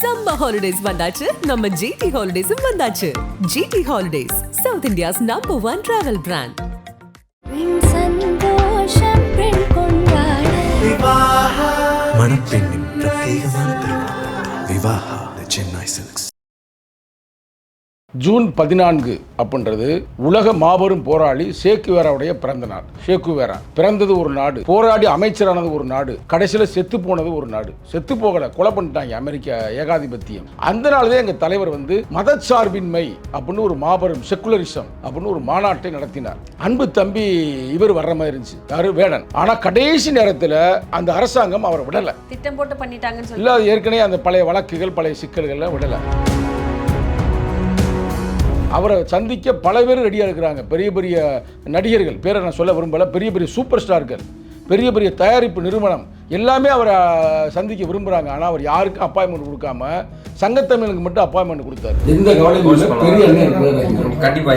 Summer holidays வந்தாச்சு. நம்ம GT ஹாலிடேஸும் வந்தாச்சு. GT holidays south India's number one travel brand மணப்பெண்ணின் பிரத்யேகமான திருமணம் விவாஹா சென்னை சில்க்ஸ் ஜூன் பதினான்கு அப்படின்றது உலக மாபெரும் போராளி சேக்குவேராவுடைய பிறந்த நாள். சேக்குவேரா. பிறந்தது ஒரு நாடு போராடி அமைச்சரானது ஒரு நாடு கடைசியில் செத்து போனது ஒரு நாடு. செத்து போகல கொலை பண்ணிட்டாங்க அமெரிக்க ஏகாதிபத்தியம். அந்த நாள்தான் எங்க தலைவர் வந்து மதச்சார்பின்மை அப்படின்னு ஒரு மாபெரும் செக்குலரிசம் அப்படின்னு ஒரு மாநாட்டை நடத்தினார். அன்பு தம்பி இவர் வர்ற மாதிரி இருந்துச்சு. யாரு? வேடன். ஆனா கடைசி நேரத்தில் அந்த அரசாங்கம் அவரை விடல. திட்டம் போட்டு பண்ணிட்டாங்கன்னு சொல்லி இல்ல அது ஏற்கனவே அந்த பழைய வழக்குகள் பழைய சிக்கல்கள்லாம் விடல. அவரை சந்திக்க பல பேர் ரெடியாக இருக்கிறாங்க. பெரிய பெரிய நடிகர்கள். பேரை நான் சொல்ல விரும்பல. பெரிய பெரிய சூப்பர் ஸ்டார்கள் பெரிய பெரிய தயாரிப்பு நிறுவனம். எல்லாமே அவரை சந்திக்க விரும்புகிறாங்க ஆனால் அவர் யாருக்கும் அப்பாயின்மெண்ட் கொடுக்காம சங்கத்தமிழுக்கு மட்டும் அப்பாயின்மெண்ட் கொடுத்தாரு. எந்த கவலையும் இல்லை பெரிய அண்ணன் கண்டிப்பா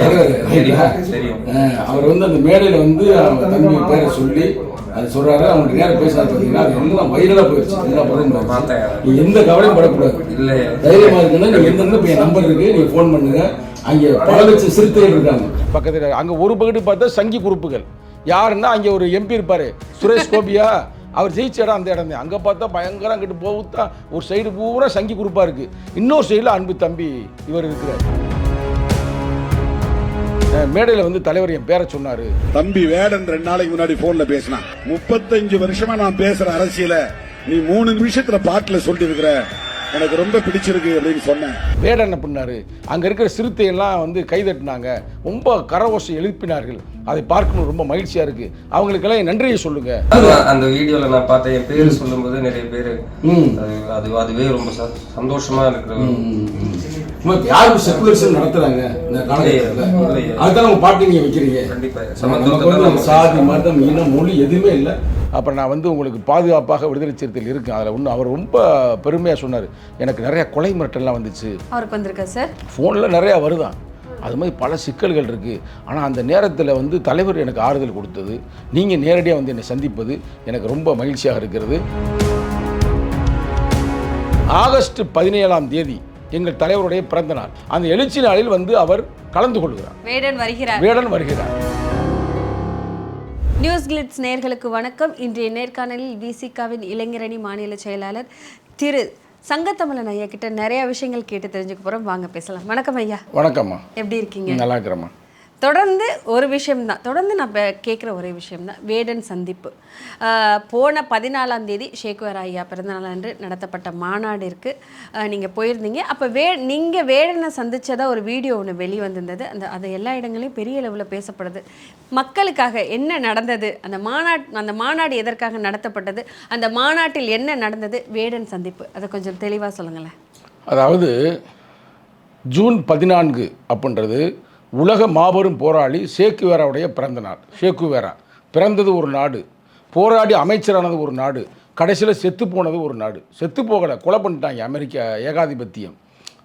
தெரியும். அவர் வந்து அந்த மேடையில் வந்து அவங்க தம்பி பேரை சொல்லி அது சொல்றாரு அவங்க நேரம் பேசினாரு பார்த்தீங்கன்னா அது எல்லாம் வைரலாக போயிடுச்சு எல்லா படம். நீ எந்த கவலையும் படக்கூடாது. இல்ல தைரியமா இருக்குன்னா நீங்க எந்த இப்போ என் நம்பர் இருக்கு நீங்க ஃபோன் பண்ணுங்க. அங்கே பல லட்சம் சிறுத்தைகள் இருக்காங்க. பக்கத்தில் அங்கே ஒரு பகுதி பார்த்தா சங்கி குரூப்புகள் யாருன்னா அங்கே ஒரு எம்பி இருப்பாரு. சுரேஷ் கோபியா. அவர் ஜெயிச்ச இடம் அந்த இடம். தான் அங்கே பார்த்தா பயங்கரம் அங்கிட்டு போகுத்தா ஒரு சைடு பூரா சங்கி குரூப்பாக இருக்கு. இன்னொரு சைடில் அன்பு தம்பி இவர் இருக்கிறார். மேடையில் வந்து தலைவர் என் பேரை சொன்னார். தம்பி வேடன் ரெண்டு நாளைக்கு முன்னாடி போன்ல பேசினான். முப்பத்தஞ்சு வருஷமா நான் பேசுற அரசியல நீ மூணு நிமிஷத்துல பாட்டுல சொல்லிட்டு இருக்கிற எனக்கு ரொம்ப பிடிச்சிருக்கு அப்படின்னு சொன்னேன். வேடன் என்ன பண்ணாரு? அங்கே இருக்கிற சிறுத்தையெல்லாம் வந்து கைதட்டினாங்க ரொம்ப கரவோசை எழுப்பினார்கள். அதை பார்க்கணும் ரொம்ப மகிழ்ச்சியாக இருக்குது அவங்களுக்கெல்லாம் நன்றியை சொல்லுங்கள் அந்த- வீடியோல நான் பார்த்தேன். என் பேரு சொல்லும்போது நிறைய பேரு. அது- அது அதுவே ரொம்ப சந்தோஷமா இருக்கிற ஒரு- யாரும் செக்குலரிசம் நடத்துறாங்க? இந்த காலகட்டத்தில். அதுதான் நம்ம பாட்டு வைக்கிறீங்க. சாதி மதம் இனம் மொழி எதுவுமே இல்லை. அப்புறம் நான் வந்து உங்களுக்கு பாதுகாப்பாக விடுதலை சிறுத்தையில் இருக்கேன் அதில் ஒன்று அவர் ரொம்ப பெருமையாக சொன்னார். எனக்கு நிறைய கொலை மிரட்டல்லாம் வந்துச்சு. அவருக்கு வந்திருக்கா சார்? ஃபோனில் நிறையா வருதான். அது மாதிரி பல சிக்கல்கள் இருக்குது ஆனால் அந்த நேரத்தில் வந்து தலைவர் எனக்கு ஆறுதல் கொடுத்தது. நீங்கள் நேரடியாக வந்து என்னை சந்திப்பது எனக்கு ரொம்ப மகிழ்ச்சியாக இருக்கிறது. ஆகஸ்ட் பதினேழாம் தேதி எங்கள் தலைவருடைய பிறந்த நாள். அந்த எழுச்சி நாளில் வந்து அவர் கலந்து கொள்கிறார். வேடன் வருகிறார். வேடன் வருகிறார். நியூஸ் கிளிட்ஸ் நேர்களுக்கு வணக்கம். இன்றைய நேர்காணலில் விசிகாவின் இளைஞரணி மாநில செயலாளர் திரு சங்கத்தமிழன் ஐயா கிட்ட நிறைய விஷயங்கள் கேட்டு தெரிஞ்சுக்க போறோம். வாங்க பேசலாம். வணக்கம் ஐயா. வணக்கம்மா. எப்படி இருக்கீங்க? நல்லா இருக்கிறம்மா. தொடர்ந்து ஒரு விஷயம்தான். தொடர்ந்து நான் கேட்குற ஒரே விஷயம்தான். வேடன் சந்திப்பு. போன பதினாலாம் தேதி ஷேக்வர் ஐயா பிறந்தநாள் அன்று நடத்தப்பட்ட மாநாடு இருக்குது நீங்கள் போயிருந்தீங்க. அப்போ வே நீங்கள் வேடனை சந்தித்ததாக ஒரு வீடியோ ஒன்று வெளிவந்திருந்தது. அந்த அது எல்லா இடங்களையும் பெரிய அளவில் பேசப்படுது. மக்களுக்காக என்ன நடந்தது? அந்த மாநாட் அந்த மாநாடு எதற்காக நடத்தப்பட்டது? அந்த மாநாட்டில் என்ன நடந்தது? வேடன் சந்திப்பு. அதை கொஞ்சம் தெளிவாக சொல்லுங்களேன். அதாவது ஜூன் பதினான்கு அப்படின்றது உலக மாபெரும் போராளி சேக்குவேராவுடைய பிறந்த நாள். சேக்குவேரா பிறந்தது ஒரு நாடு. போராடி அமைச்சரானது ஒரு நாடு. கடைசியில் செத்து போனது ஒரு நாடு. செத்து போகலை கொலை பண்ணிட்டாங்க அமெரிக்க ஏகாதிபத்தியம்.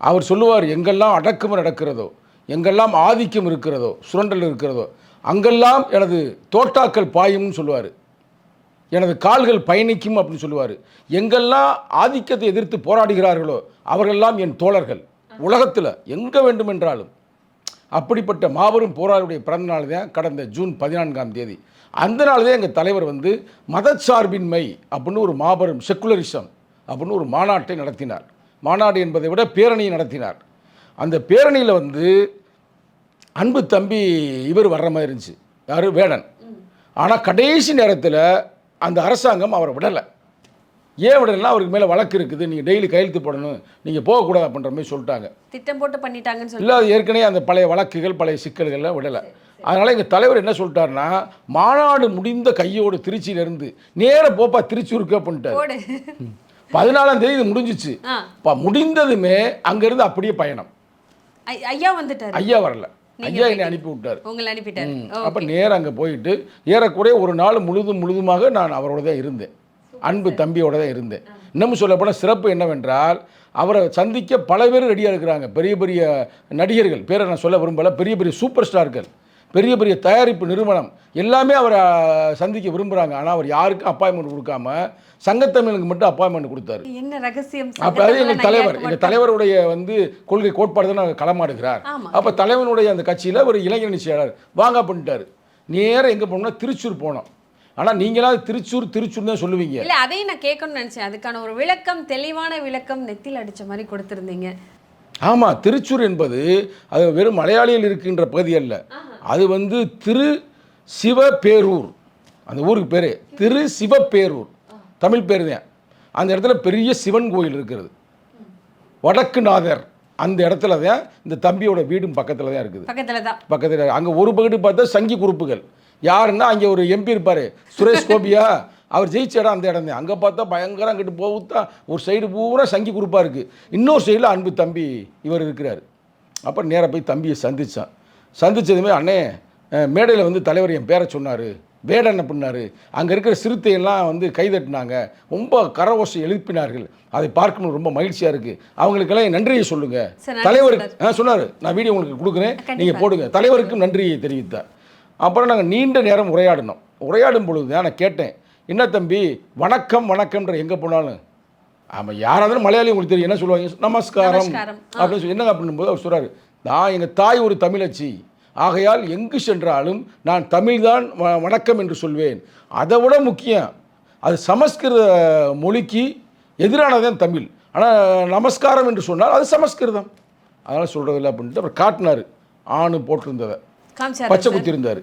அவர் சொல்லுவார் எங்கெல்லாம் அடக்கம் நடக்கிறதோ எங்கெல்லாம் ஆதிக்கம் இருக்கிறதோ சுரண்டல் இருக்கிறதோ அங்கெல்லாம் எனது தோட்டாக்கள் பாயும்னு சொல்லுவார். எனது கால்கள் பயணிக்கும் அப்படின்னு சொல்லுவார். எங்கெல்லாம் ஆதிக்கத்தை எதிர்த்து போராடுகிறார்களோ அவர்களெல்லாம் என் தோழர்கள். உலகத்தில் எங்கே வேண்டுமென்றாலும் அப்படிப்பட்ட மாபெரும் போராளியுடைய பிறந்த நாள் தான் கடந்த ஜூன் பதினான்காம் தேதி. அந்த நாள் தான் எங்கள் தலைவர் வந்து மதச்சார்பின்மை அப்படின்னு ஒரு மாபெரும் செக்குலரிசம் அப்படின்னு ஒரு மாநாட்டை நடத்தினார். மாநாடு என்பதை விட பேரணியை நடத்தினார். அந்த பேரணியில் வந்து அன்பு தம்பி இவர் வர்ற மாதிரி இருந்துச்சு. யார்? வேடன். ஆனால் கடைசி நேரத்தில் அந்த அரசாங்கம் அவரை விடலை. ஏன் விடலைன்னா அவருக்கு மேலே வழக்கு இருக்குது? நீங்கள் டெய்லி கையெழுத்து போடணும். நீங்கள் போகக்கூடாது அப்படின்ற மாதிரி சொல்லிட்டாங்க. திட்டம் போட்டு பண்ணிட்டாங்கன்னு சொல்லி இல்லை ஏற்கனவே அந்த பழைய வழக்குகள் பழைய சிக்கல்கள்லாம் விடலை. அதனால் எங்கள் தலைவர் என்ன சொல்லிட்டாருன்னா மாநாடு முடிந்த கையோடு திருச்சியிலேருந்து நேர போப்பா திருச்சூருக்கு அப்படின்ட்டார். போடு. பதினாலாம் தேதி இது முடிஞ்சிச்சு. இப்போ முடிந்ததுமே அங்கேருந்து அப்படியே பயணம். ஐயா வந்துட்டாரு. ஐயா வரல. ஐயா என்னை அனுப்பி விட்டார். உங்களை அனுப்பிட்டாரு. அப்போ நேரா அங்கே போயிட்டு ஏறக்குறைய ஒரு நாள் முழுதும் முழுதுமாக நான் அவரோட தான் இருந்தேன். அன்பு தம்பியோட தான் இருந்தேன். இன்னமும் சொல்லப்போனால் சிறப்பு என்னவென்றால் அவரை சந்திக்க பல பேர் ரெடியாக இருக்கிறாங்க. பெரிய பெரிய நடிகர்கள். பேரை நான் சொல்ல விரும்பல. பெரிய பெரிய சூப்பர் ஸ்டார்கள் பெரிய பெரிய தயாரிப்பு நிறுவனம். எல்லாமே அவரை சந்திக்க விரும்புகிறாங்க ஆனால் அவர் யாருக்கும் அப்பாயின்மெண்ட் கொடுக்காம சங்கத்தமிழுக்கு மட்டும் அப்பாயின்மெண்ட் கொடுத்தாரு. என்ன ரகசியம்? அப்போ அது எங்கள் தலைவர். எங்கள். தலைவருடைய வந்து கொள்கை கோட்பாடு தான் நாங்கள் களமாடுகிறார். அப்போ தலைவனுடைய அந்த கட்சியில் ஒரு இளைஞரணி செயலாளர் வாங்க பண்ணிட்டாரு நேரா எங்கே போனோம்னா திருச்சூர் போனோம். ஆனால் நீங்களாவது திருச்சூர் திருச்சூர் தான் சொல்லுவீங்க. இல்ல அதையும் நான் கேட்கணும்னு நினைச்சேன். அதுக்கான ஒரு விளக்கம் தெளிவான விளக்கம் நெத்தியில் அடிச்ச மாதிரி கொடுத்திருந்தீங்க. ஆமாம் திருச்சூர் என்பது அது வெறும் மலையாளியில் இருக்கின்ற பகுதி அல்ல. அது வந்து திரு சிவபேரூர். அந்த ஊருக்கு பேர். திரு சிவபேரூர். தமிழ் பேர் தான். அந்த இடத்துல பெரிய சிவன் கோயில் இருக்கிறது. வடக்குநாதர் அந்த இடத்துல தான் இந்த தம்பியோட வீடும் பக்கத்தில் தான் இருக்குது. பக்கத்துல தான். பக்கத்தில் அங்கே ஒரு பகுதி பார்த்தா சங்கி குறுப்புகள். யாருன்னா அங்கே ஒரு எம்பி இருப்பார். சுரேஷ் கோபியா. அவர் ஜெயிச்ச இடம் அந்த இடம் தான் அங்கே பார்த்தா பயங்கரம் அங்கிட்டு போகுத்தா ஒரு சைடு பூரா சங்கி குறுப்பாக இருக்குது இன்னொரு சைடில் அன்பு தம்பி இவர் இருக்கிறார். அப்புறம் நேராக போய் தம்பியை சந்தித்தான் சந்திச்சதுமே அண்ணே மேடையில் வந்து தலைவர் என் பேரை சொன்னார். வேடன் பண்ணார்? அங்கே இருக்கிற சிறுத்தையெல்லாம் வந்து கைதட்டினாங்க. ரொம்ப கரவோசை எழுப்பினார்கள். அதை பார்க்கணும் ரொம்ப மகிழ்ச்சியாக இருக்குது அவங்களுக்கெல்லாம் என் நன்றியை சொல்லுங்கள் தலைவருக்கு ஆ சொன்னார். நான் வீடியோ உங்களுக்கு கொடுக்குறேன். நீங்கள் போடுங்க. தலைவருக்கும் நன்றியை தெரிவித்தார். அப்புறம் நாங்கள் நீண்ட நேரம் உரையாடினோம். உரையாடும் பொழுது தான் நான் கேட்டேன் என்ன தம்பி வணக்கம் வணக்கம்ன்ற எங்கே போனாலும்? ஆமாம் இருந்தாலும் மலையாளி உங்களுக்கு தெரியும் என்ன சொல்லுவாங்க? நமஸ்காரம். அப்படின்னு சொல்லி என்னங்க? அப்படின்னும் போது அவர் சொல்கிறாரு நான் எங்கள் தாய் ஒரு தமிழச்சி. ஆகையால் எங்கு சென்றாலும் நான் தமிழ்தான் வ- வணக்கம் என்று சொல்வேன். அதை விட முக்கியம் அது சமஸ்கிருத மொழிக்கு எதிரானதான் தமிழ். ஆனால் நமஸ்காரம் என்று சொன்னால் அது சமஸ்கிருதம். அதனால் சொல்கிறதில்ல அப்படின்ட்டு அப்புறம் காட்டினார். ஆணு போட்டிருந்ததை. பச்சை சார். குத்தி இருந்தார்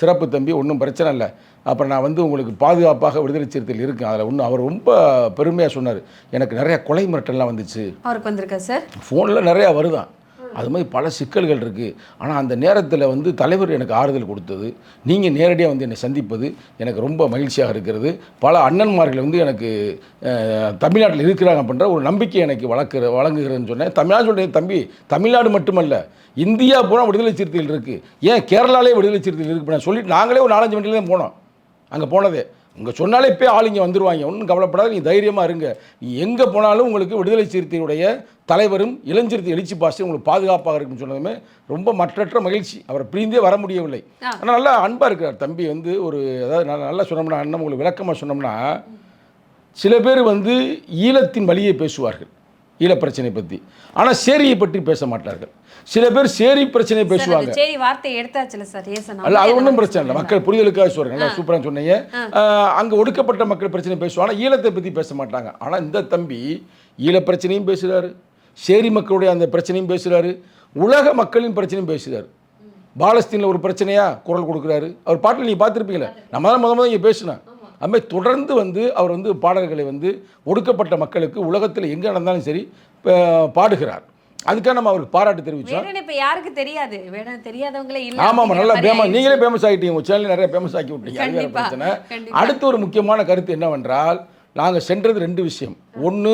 சிறப்பு தம்பி ஒன்றும் பிரச்சனை இல்லை. அப்புறம் நான் வந்து உங்களுக்கு பாதுகாப்பாக விடுதலை சிறுத்தையில் இருக்கேன். அதில் ஒன்றும் அவர் ரொம்ப பெருமையாக சொன்னார். எனக்கு நிறைய கொலை மிரட்டல்லாம் வந்துச்சு. அவருக்கு வந்திருக்கா சார்? ஃபோனில் நிறையா வருதான். அது மாதிரி பல சிக்கல்கள் இருக்குது ஆனால் அந்த நேரத்தில் வந்து தலைவர் எனக்கு ஆறுதல் கொடுத்தது. நீங்கள் நேரடியாக வந்து என்னை சந்திப்பது எனக்கு ரொம்ப மகிழ்ச்சியாக இருக்கிறது. பல அண்ணன்மார்கள் வந்து எனக்கு தமிழ்நாட்டில் இருக்கிறாங்க அப்படின்ற ஒரு நம்பிக்கை எனக்கு வளர்க்குற வழங்குகிறேன்னு சொன்னேன். தமிழ்நாடு சொல்கிறேன் தம்பி தமிழ்நாடு மட்டுமல்ல இந்தியா பூரா விடுதலை சிறுத்தைகள் இருக்குது ஏன் கேரளாலே விடுதலை சிறுத்தைகள் இருக்குது நான் சொல்லிட்டு நாங்களே ஒரு நாலஞ்சு வண்டியில் தான் போனோம். அங்கே போனதே. உங்கள் சொன்னாலே இப்போ ஆள் இங்கே வந்துருவாங்க. ஒன்றும் கவலைப்படாத நீங்கள் தைரியமாக இருங்க. எங்கே போனாலும் உங்களுக்கு விடுதலை சிறுத்தையுடைய தலைவரும் இளஞ்சிறுத்தை எழுச்சி பாஸ்டர் உங்களுக்கு பாதுகாப்பாக இருக்குன்னு சொன்னதுமே ரொம்ப மற்றற்ற மகிழ்ச்சி. அவரை பிரிந்தே வர முடியவில்லை. ஆனால் நல்லா அன்பாக இருக்கிறார். தம்பி வந்து ஒரு அதாவது நல்லா சொன்னோம்னா அண்ணன் உங்களுக்கு விளக்கமாக சொன்னோம்னா சில பேர் வந்து ஈழத்தின் வழியை பேசுவார்கள். ஈழ பிரச்சனை பற்றி ஆனால் சேரியை பற்றி பேச மாட்டார்கள். சில பேர் சேரி பிரச்சனையை சார் பேசுவாங்க. சரி வார்த்தையை எடுத்தாச்சுல சார் அல்ல அது ஒன்றும் பிரச்சனை இல்லை. மக்கள் புரிதலுக்காக சொல்கிறேன் நல்லா சூப்பராக சொன்னீங்க. அங்கே ஒடுக்கப்பட்ட மக்கள் பிரச்சனை பேசுவாங்க. ஈழத்தை பற்றி பேச மாட்டாங்க. ஆனால் இந்த தம்பி ஈழ பிரச்சனையும் பேசுகிறாரு சேரி மக்களுடைய அந்த பிரச்சனையும் பேசுகிறாரு உலக மக்களின் பிரச்சனையும் பேசுகிறாரு பாலஸ்தீனில் ஒரு பிரச்சனையா குரல் கொடுக்குறாரு. அவர் பாட்டில் நீங்கள் பார்த்துருப்பீங்களே நம்ம தான் முத முத இங்கே பேசினோம் அதுமாதிரி தொடர்ந்து வந்து அவர் வந்து பாடல்களை வந்து ஒடுக்கப்பட்ட மக்களுக்கு உலகத்தில் எங்கே நடந்தாலும் சரி பாடுகிறார். அதுக்காக நம்ம அவருக்கு பாராட்டு வேடன் இப்ப யாருக்கு தெரியாது? வேடன் தெரியாதவங்களே இல்ல ஆமாம் நல்லா ஃபேமஸ் நீங்களே ஃபேமஸ் ஆகிட்டீங்க உங்கள் சேனல் நிறைய ஃபேமஸ் ஆக்கி விட்டீங்க. அது வேற பிரச்சனை. அடுத்து ஒரு முக்கியமான கருத்து என்னவென்றால் நாங்கள் சென்றது ரெண்டு விஷயம். ஒன்று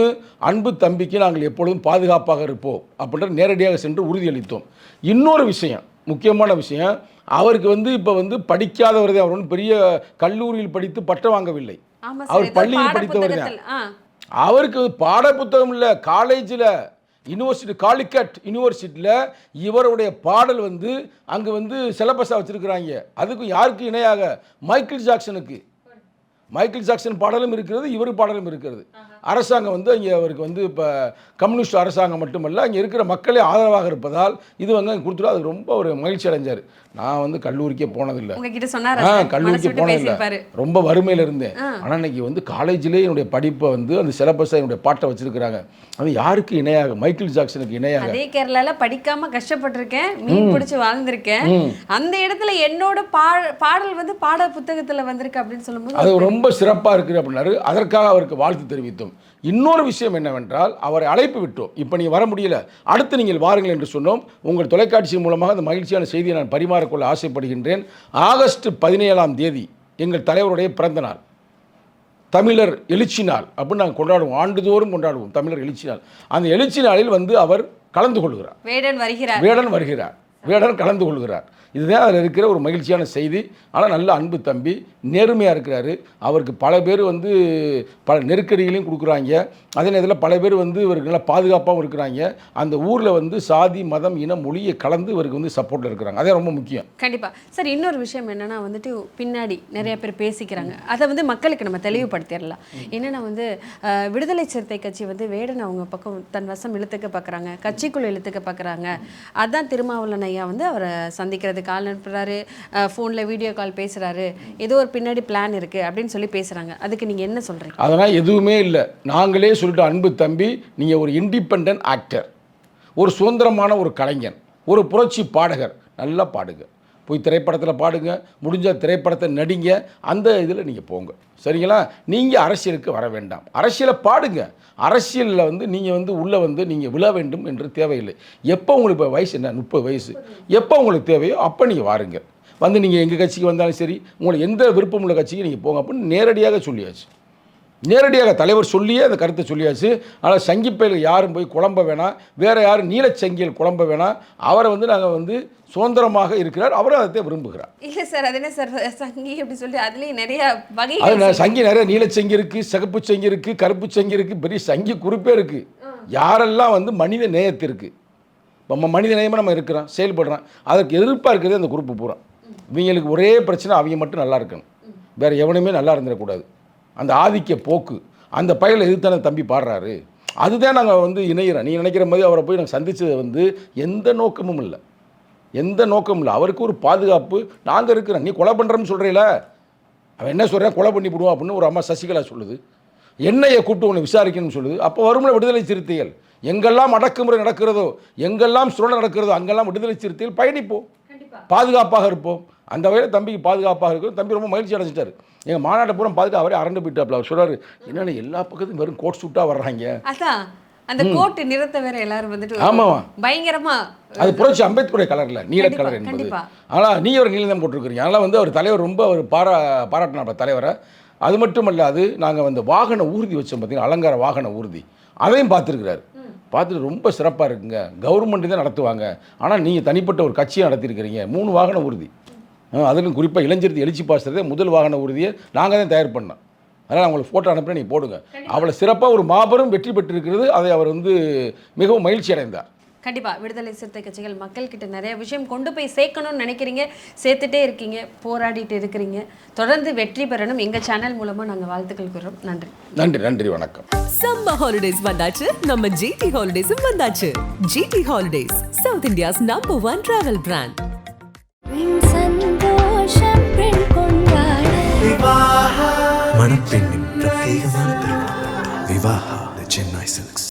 அன்பு தம்பிக்கு நாங்கள் எப்பொழுதும் பாதுகாப்பாக இருப்போம் அப்படின்ற நேரடியாக சென்று உறுதியளித்தோம். இன்னொரு விஷயம் முக்கியமான விஷயம் அவருக்கு வந்து இப்போ வந்து படிக்காதவர் தான் அவர் ஒன்றும் பெரிய கல்லூரியில் படித்து பட்டம் வாங்கவில்லை. அவர் பள்ளியில் பாட படித்தவர் தான். அவருக்கு பாட புத்தகம் இல்லை காலேஜில் யூனிவர்சிட்டி காலிக்கட் யூனிவர்சிட்டியில் இவருடைய பாடல் வந்து அங்கே வந்து சிலபஸாக வச்சுருக்குறாங்க. அதுக்கும் யாருக்கு இணையாக? மைக்கேல் ஜாக்சனுக்கு. மைக்கேல் ஜாக்சன் பாடலும் இருக்கிறது இவர் பாடலும் இருக்கிறது. அரசாங்கம் வந்து அங்கே அவருக்கு வந்து இப்போ கம்யூனிஸ்ட் அரசாங்கம் மட்டுமல்ல அங்கே இருக்கிற மக்களே ஆதரவாக இருப்பதால் இது வந்து கொடுத்துட்டு அது ரொம்ப ஒரு மகிழ்ச்சி அடைஞ்சார். நான் வந்து கல்லூரிக்கே போனதில்லை. ஆ கல்லூரிக்கு போனதில்லை. ரொம்ப வறுமையில் இருந்தேன். ஆனால் இன்னைக்கு வந்து காலேஜிலே என்னுடைய படிப்பை வந்து அந்த சிலபஸை என்னுடைய பாட்டை வச்சிருக்கிறாங்க. அது யாருக்கு இணையாக? மைக்கேல் ஜாக்சனுக்கு இணையாக. அதே கேரளால படிக்காம கஷ்டப்பட்டிருக்கேன். மீன் பிடிச்சு வாழ்ந்திருக்கேன். அந்த இடத்துல என்னோட பாடல் வந்து பாட புத்தகத்துல வந்திருக்கு அப்படின்னு சொல்லும்போது அது ரொம்ப சிறப்பாக இருக்குது அப்படின்னாரு. அதற்காக அவருக்கு வாழ்த்து தெரிவித்தோம். இன்னொரு விஷயம் என்னவென்றால் அவரை அழைப்பு விட்டோம். இப்போ நீங்கள் வர முடியல. அடுத்து நீங்கள் வாருங்கள் என்று சொன்னோம். உங்கள் தொலைக்காட்சி மூலமாக அந்த மகிழ்ச்சியான செய்தியை நான் பரிமாறிக்கொள்ள ஆசைப்படுகின்றேன். ஆகஸ்ட் பதினேழாம் தேதி எங்கள் தலைவருடைய பிறந்த நாள். தமிழர் எழுச்சி நாள் அப்படின்னு நாங்கள் கொண்டாடுவோம். ஆண்டுதோறும் கொண்டாடுவோம் தமிழர் எழுச்சி நாள். அந்த எழுச்சி நாளில் வந்து அவர் கலந்து கொள்கிறார். வேடன் வருகிறார். வேடன் வருகிறார். வேடன் கலந்து கொள்கிறார். இதுதான் அதில் இருக்கிற ஒரு மகிழ்ச்சியான செய்தி. ஆனால் நல்ல அன்பு தம்பி நேர்மையாக இருக்கிறாரு. அவருக்கு பல பேர் வந்து பல நெருக்கடிகளையும் கொடுக்குறாங்க. அதே நேரத்தில் பல பேர் வந்து இவருக்கு நல்லா பாதுகாப்பாகவும் இருக்கிறாங்க. அந்த ஊரில் வந்து சாதி மதம் இனம் மொழியை கலந்து இவருக்கு வந்து சப்போர்ட்டில் இருக்கிறாங்க. அதே ரொம்ப முக்கியம். கண்டிப்பா. சார் இன்னொரு விஷயம் என்னன்னா வந்துட்டு பின்னாடி நிறைய பேர் பேசிக்கிறாங்க. அதை வந்து மக்களுக்கு நம்ம தெளிவுபடுத்திடலாம். என்னன்னா வந்து விடுதலை சிறுத்தை கட்சி வந்து வேடன் அவங்க பக்கம் தன் வசம் இழுத்துக்க பார்க்குறாங்க கட்சிக்குள்ள இழுத்துக்க பார்க்குறாங்க அதான் திருமாவளவன் ஐயா வந்து அவரை சந்திக்கிறதுக்கு கால் அனுப்புகிறாரு ஃபோனில் வீடியோ கால் பேசுகிறாரு ஏதோ ஒரு பின்னாடி பிளான் இருக்கு அப்படின்னு சொல்லி பேசுகிறாங்க அதுக்கு நீங்கள் என்ன சொல்கிறீங்க அதெல்லாம் எதுவுமே இல்லை. நாங்களே சொல்லிட்டு அன்பு தம்பி நீங்கள் ஒரு இண்டிபெண்ட் ஆக்டர் ஒரு சுதந்திரமான ஒரு கலைஞன் ஒரு புரட்சி பாடகர் நல்லா பாடுங்க. போய் திரைப்படத்தில் பாடுங்க முடிஞ்ச திரைப்படத்தை நடிங்க அந்த இதில் நீங்கள் போங்க. சரிங்களா? நீங்கள் அரசியலுக்கு வர வேண்டாம். அரசியலை பாடுங்க. அரசியலில் வந்து நீங்கள் வந்து உள்ளே வந்து நீங்கள் விழ வேண்டும் என்று தேவையில்லை. எப்போ உங்களுக்கு இப்போ வயசு என்ன? முப்பது வயசு. எப்போ உங்களுக்கு தேவையோ அப்போ நீங்கள் வாருங்க. வந்து நீங்கள் எங்கள் கட்சிக்கு வந்தாலும் சரி உங்களுக்கு எந்த விருப்பம் உள்ள கட்சிக்கு நீங்கள் போங்க அப்படின்னு நேரடியாக சொல்லியாச்சு. நேரடியாக தலைவர் சொல்லியே அந்த கருத்தை சொல்லியாச்சு. ஆனால் சங்கிப்பையில் யாரும் போய் குழம்ப வேணாம். வேறு யாரும் நீலச்சங்கியில் குழம்ப வேணாம். அவரை வந்து நாங்கள் வந்து சுதந்திரமாக இருக்கிறார். அவரும் அதை விரும்புகிறார். இல்ல சார் அது என்ன சார் சங்கி அப்படி சொல்லி அதுலயும் நிறைய அது வகைகள் நான் சங்கி நிறைய நீலச்சங்கி இருக்குது சிகப்பு சங்கி இருக்குது கருப்பு சங்கி இருக்குது பெரிய சங்கி குறிப்பே இருக்குது யாரெல்லாம் வந்து மனித நேயத்திற்கு நம்ம மனித நேயமாக நம்ம இருக்கிறோம் செயல்படுறோம் அதற்கு எதிர்ப்பாக இருக்கிறது அந்த குரூப்பு பூரா. இவங்களுக்கு ஒரே பிரச்சனை அவங்க மட்டும் நல்லா இருக்கணும். வேறு எவனுமே நல்லா இருந்துடக்கூடாது. அந்த ஆதிக்க போக்கு அந்த பயலை எதிர்த்தான தம்பி பாடுறாரு. அதுதான் நாங்கள் வந்து இணையிறோம். நீ நினைக்கிற மாதிரி அவரை போய் நாங்கள் சந்திச்சது வந்து எந்த நோக்கமும் இல்லை. எந்த நோக்கமும் இல்லை. அவருக்கு ஒரு பாதுகாப்பு. நாங்கள் இருக்கிறோம். நீ கொலை பண்ணுறோம்னு சொல்கிறீல அவன் என்ன சொல்கிறான் கொலை பண்ணி விடுவான் அப்படின்னு ஒரு அம்மா சசிகலா சொல்லுது. என்னையை கூப்பிட்டு உன்னை விசாரிக்கணும்னு சொல்லுது. அப்போ வரும்ல விடுதலை சிறுத்தைகள். எங்கெல்லாம் அடக்குமுறை நடக்கிறதோ எங்கெல்லாம் சுரணை நடக்கிறதோ அங்கெல்லாம் விடுதலை சிறுத்தைகள் பயணிப்போம். பாதுகாப்பாக இருப்போம். அந்த வகையில் தம்பிக்கு பாதுகாப்பாக இருக்கும் தம்பி ரொம்ப மகிழ்ச்சி அடைஞ்சிட்டாரு. எங்கள் மாநாட்டை பூரா பார்த்துட்டு அவரே அரண்டு போயிட்டாப்ல அவர் சொல்றாரு என்னென்ன எல்லா பக்கத்துக்கும் வெறும் கோட் சூட்டாக வர்றாங்க. அதான் அந்த கோட்டு நிறத்தை வேற எல்லாரும் வந்துட்டு ஆமாவா. பயங்கரமா அது புரட்சி அம்பேத்கருடைய கலரில் நீல கலர் என்பது. ஆனால் நீ ஒரு நீலம் தான் போட்டிருக்கிறீங்க. அதனால் வந்து அவர் தலைவர் ரொம்ப அவர் பாரா பாராட்டினாப்ப தலைவரை. அது மட்டும் அல்லாது நாங்கள் வந்து வாகன ஊர்தி வச்சோம் பார்த்தீங்கன்னா அலங்கார வாகன ஊர்தி. அதையும் பார்த்துருக்கிறாரு. பார்த்துட்டு ரொம்ப சிறப்பாக இருக்குங்க. கவர்மெண்ட் தான் நடத்துவாங்க. ஆனால் நீங்கள் தனிப்பட்ட ஒரு கட்சியை நடத்தியிருக்கிறீங்க. மூணு வாகன ஊர்தி. அதிலும் குறிப்பாக இளைஞருக்கு எழுச்சி பாசுறதே முதல் வாகன ஊர்தியை நாங்கள் தான் தயார் பண்ணோம். அதனால் உங்களுக்கு ஃபோட்டோ அனுப்புகிறேன் நீங்கள் போடுங்க. அவளை சிறப்பாக ஒரு மாபெரும் வெற்றி பெற்றிருக்கிறது. அதை அவர் வந்து மிகவும் மகிழ்ச்சி அடைந்தார். கண்டிப்பா விடுதலை சிறுத்தை கட்சிகள் மக்கள் கிட்ட நிறைய விஷயம் கொண்டு போய் சேர்க்கணும்னு நினைக்கிறீங்க. சேர்த்துட்டே இருக்கீங்க போராடிட்டு இருக்கிறீங்க. தொடர்ந்து வெற்றி பெறணும். எங்க சேனல் மூலமா நாங்க வாழ்த்துக்கள் கூறுறோம். நன்றி. நன்றி நன்றி வணக்கம். சம்மர் ஹாலிடேஸ் வந்தாச்சு. நம்ம ஜிடி ஹாலிடேஸும் வந்தாச்சு. GT holidays south India's number one travel brand மணப்பெண்ணின் பிரத்யேகமான திருமணம் விவாஹா சென்னை சில்க்ஸ்